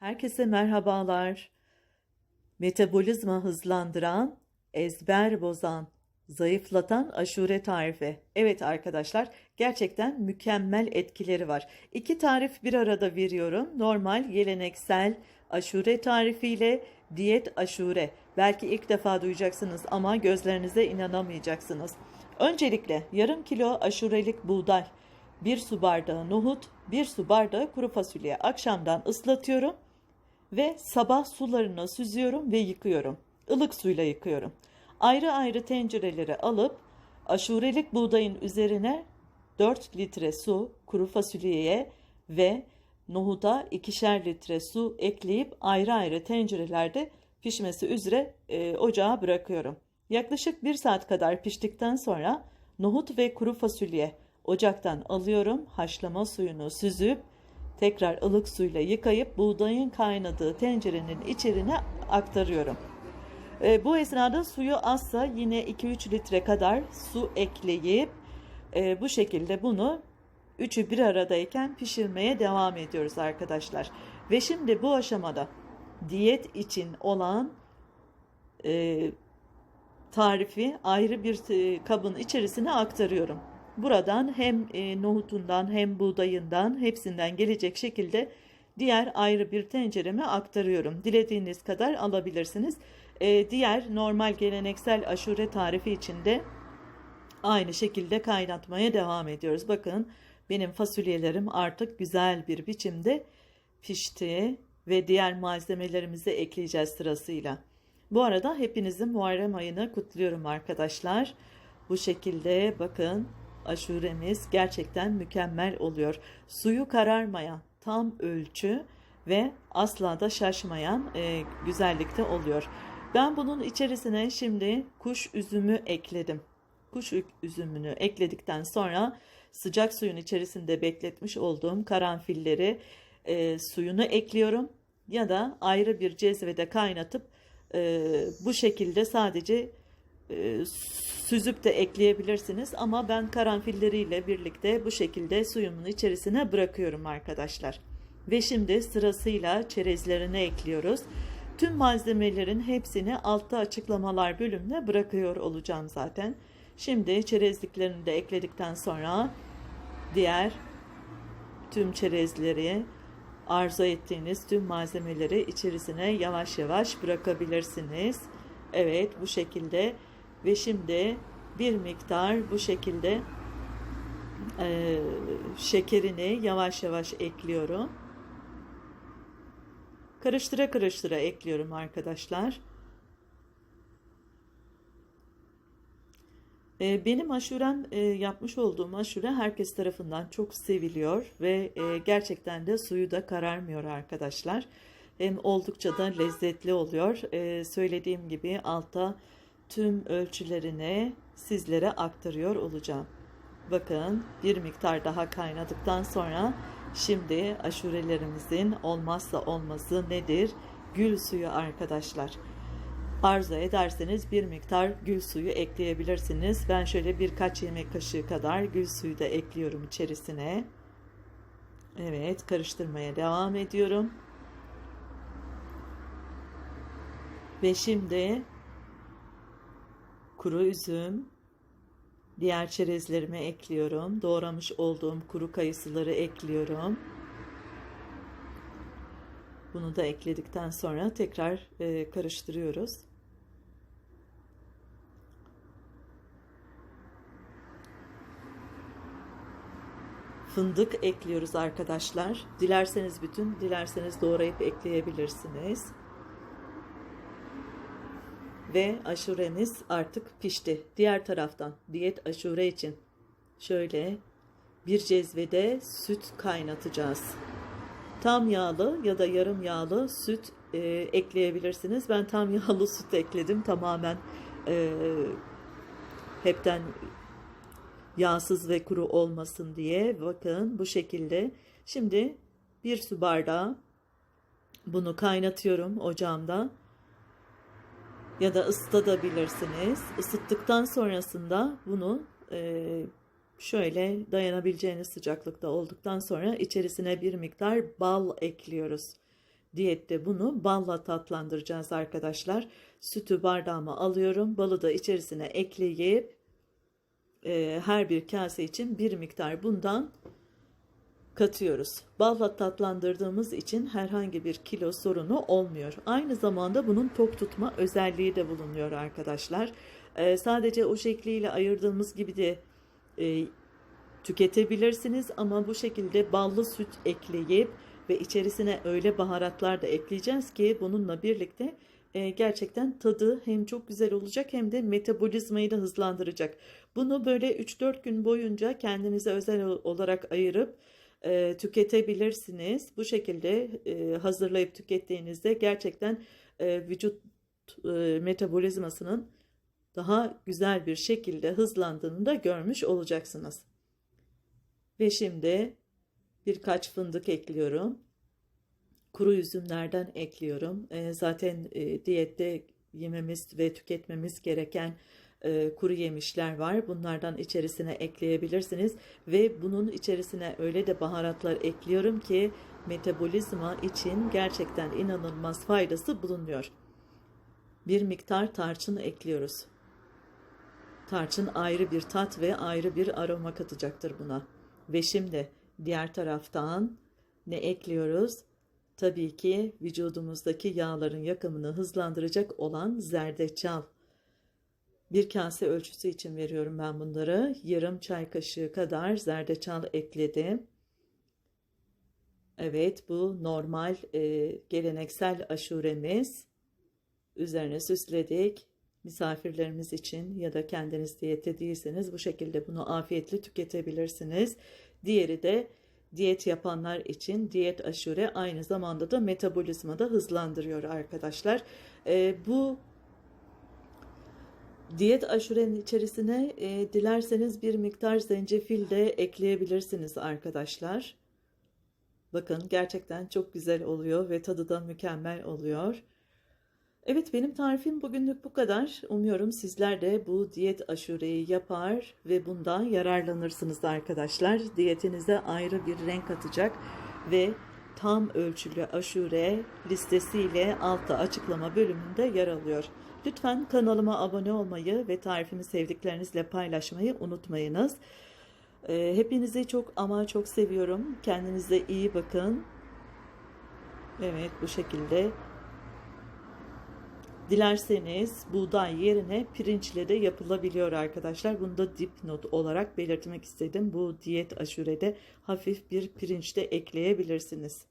Herkese merhabalar. Metabolizma hızlandıran, ezber bozan, zayıflatan aşure tarifi. Evet arkadaşlar, gerçekten mükemmel etkileri var. İki tarif bir arada veriyorum. Normal, geleneksel aşure tarifiyle diyet aşure. Belki ilk defa duyacaksınız ama gözlerinize inanamayacaksınız. Öncelikle yarım kilo aşurelik buğday, bir su bardağı nohut, bir su bardağı kuru fasulye akşamdan ıslatıyorum ve sabah sularını süzüyorum ve yıkıyorum. Ilık suyla yıkıyorum. Ayrı ayrı tencerelere alıp aşurelik buğdayın üzerine 4 litre su kuru fasulyeye ve nohuda ikişer litre su ekleyip ayrı ayrı tencerelerde pişmesi üzere e, ocağa bırakıyorum. Yaklaşık 1 saat kadar piştikten sonra nohut ve kuru fasulye ocaktan alıyorum. Haşlama suyunu süzüp tekrar ılık suyla yıkayıp buğdayın kaynadığı tencerenin içerine aktarıyorum. E, bu esnada suyu azsa yine 2-3 litre kadar su ekleyip e, bu şekilde bunu üçü bir aradayken pişirmeye devam ediyoruz arkadaşlar. Ve şimdi bu aşamada diyet için olan e, tarifi ayrı bir e, kabın içerisine aktarıyorum. Buradan hem e, nohutundan hem buğdayından hepsinden gelecek şekilde diğer ayrı bir tencereme aktarıyorum. Dilediğiniz kadar alabilirsiniz. E, diğer normal geleneksel aşure tarifi içinde aynı şekilde kaynatmaya devam ediyoruz. Bakın benim fasulyelerim artık güzel bir biçimde pişti ve diğer malzemelerimizi ekleyeceğiz sırasıyla. Bu arada hepinizin Muharrem ayını kutluyorum arkadaşlar. Bu şekilde bakın aşuremiz gerçekten mükemmel oluyor. Suyu kararmayan tam ölçü ve asla da şaşmayan e, güzellikte oluyor. Ben bunun içerisine şimdi kuş üzümü ekledim. Kuş üzümünü ekledikten sonra sıcak suyun içerisinde bekletmiş olduğum karanfilleri e, suyunu ekliyorum ya da ayrı bir cezvede kaynatıp e, bu şekilde sadece e, süzüp de ekleyebilirsiniz ama ben karanfilleriyle birlikte bu şekilde suyumun içerisine bırakıyorum arkadaşlar. Ve şimdi sırasıyla çerezlerini ekliyoruz. Tüm malzemelerin hepsini altta açıklamalar bölümüne bırakıyor olacağım zaten. Şimdi çerezliklerini de ekledikten sonra diğer tüm çerezleri arzu ettiğiniz tüm malzemeleri içerisine yavaş yavaş bırakabilirsiniz. Evet bu şekilde ve şimdi bir miktar bu şekilde e, şekerini yavaş yavaş ekliyorum. Karıştıra karıştıra ekliyorum arkadaşlar. E, benim aşurem e, yapmış olduğum aşure herkes tarafından çok seviliyor ve e, gerçekten de suyu da kararmıyor arkadaşlar. Hem oldukça da lezzetli oluyor. Söylediğim gibi altta tüm ölçülerini sizlere aktarıyor olacağım. Bakın bir miktar daha kaynadıktan sonra şimdi aşurelerimizin olmazsa olmazı nedir? Gül suyu arkadaşlar. Arzu ederseniz bir miktar gül suyu ekleyebilirsiniz. Ben şöyle birkaç yemek kaşığı kadar gül suyu da ekliyorum içerisine. Evet karıştırmaya devam ediyorum. Ve şimdi kuru üzüm, diğer çerezlerimi ekliyorum. Doğramış olduğum kuru kayısıları ekliyorum. Bunu da ekledikten sonra tekrar e, karıştırıyoruz. Fındık ekliyoruz arkadaşlar. Dilerseniz bütün, dilerseniz doğrayıp ekleyebilirsiniz. Ve aşuremiz artık pişti. Diğer taraftan diyet aşure için şöyle bir cezvede süt kaynatacağız. Tam yağlı ya da yarım yağlı süt e, ekleyebilirsiniz. Ben tam yağlı süt ekledim. Tamamen e, hepten yağsız ve kuru olmasın diye. Bakın bu şekilde. Şimdi bir su bardağı bunu kaynatıyorum ocağımda ya da ısıtabilirsiniz. Isıttıktan sonrasında bunu e, şöyle dayanabileceğiniz sıcaklıkta olduktan sonra içerisine bir miktar bal ekliyoruz. diyette bunu balla tatlandıracağız arkadaşlar. Sütü bardağıma alıyorum. Balı da içerisine ekleyip e, her bir kase için bir miktar bundan katıyoruz. Balla tatlandırdığımız için herhangi bir kilo sorunu olmuyor. Aynı zamanda bunun tok tutma özelliği de bulunuyor arkadaşlar. Ee, sadece o şekliyle ayırdığımız gibi de e, tüketebilirsiniz ama bu şekilde ballı süt ekleyip ve içerisine öyle baharatlar da ekleyeceğiz ki bununla birlikte e, gerçekten tadı hem çok güzel olacak hem de metabolizmayı da hızlandıracak. Bunu böyle 3-4 gün boyunca kendinize özel olarak ayırıp e, tüketebilirsiniz. Bu şekilde e, hazırlayıp tükettiğinizde gerçekten e, vücut e, metabolizmasının daha güzel bir şekilde hızlandığını da görmüş olacaksınız. Ve şimdi birkaç fındık ekliyorum. Kuru üzümlerden ekliyorum. E, zaten e, diyette yememiz ve tüketmemiz gereken e, kuru yemişler var. Bunlardan içerisine ekleyebilirsiniz ve bunun içerisine öyle de baharatlar ekliyorum ki metabolizma için gerçekten inanılmaz faydası bulunuyor. Bir miktar tarçın ekliyoruz. Tarçın ayrı bir tat ve ayrı bir aroma katacaktır buna. Ve şimdi diğer taraftan ne ekliyoruz? Tabii ki vücudumuzdaki yağların yakımını hızlandıracak olan zerdeçal. Bir kase ölçüsü için veriyorum ben bunları. Yarım çay kaşığı kadar zerdeçal ekledim. Evet bu normal e, geleneksel aşuremiz. Üzerine süsledik. Misafirlerimiz için ya da kendiniz diyette değilseniz bu şekilde bunu afiyetle tüketebilirsiniz. Diğeri de diyet yapanlar için diyet aşure aynı zamanda da metabolizma da hızlandırıyor arkadaşlar. E, bu Diyet aşurenin içerisine e, dilerseniz bir miktar zencefil de ekleyebilirsiniz arkadaşlar. Bakın gerçekten çok güzel oluyor ve tadı da mükemmel oluyor. Evet benim tarifim bugünlük bu kadar. Umuyorum sizler de bu diyet aşureyi yapar ve bundan yararlanırsınız arkadaşlar. Diyetinize ayrı bir renk atacak ve tam ölçülü aşure listesiyle altta açıklama bölümünde yer alıyor. Lütfen kanalıma abone olmayı ve tarifimi sevdiklerinizle paylaşmayı unutmayınız. Ee, hepinizi çok ama çok seviyorum. Kendinize iyi bakın. Evet bu şekilde. Dilerseniz buğday yerine pirinçle de yapılabiliyor arkadaşlar. Bunu da dipnot olarak belirtmek istedim. Bu diyet aşurede hafif bir pirinç de ekleyebilirsiniz.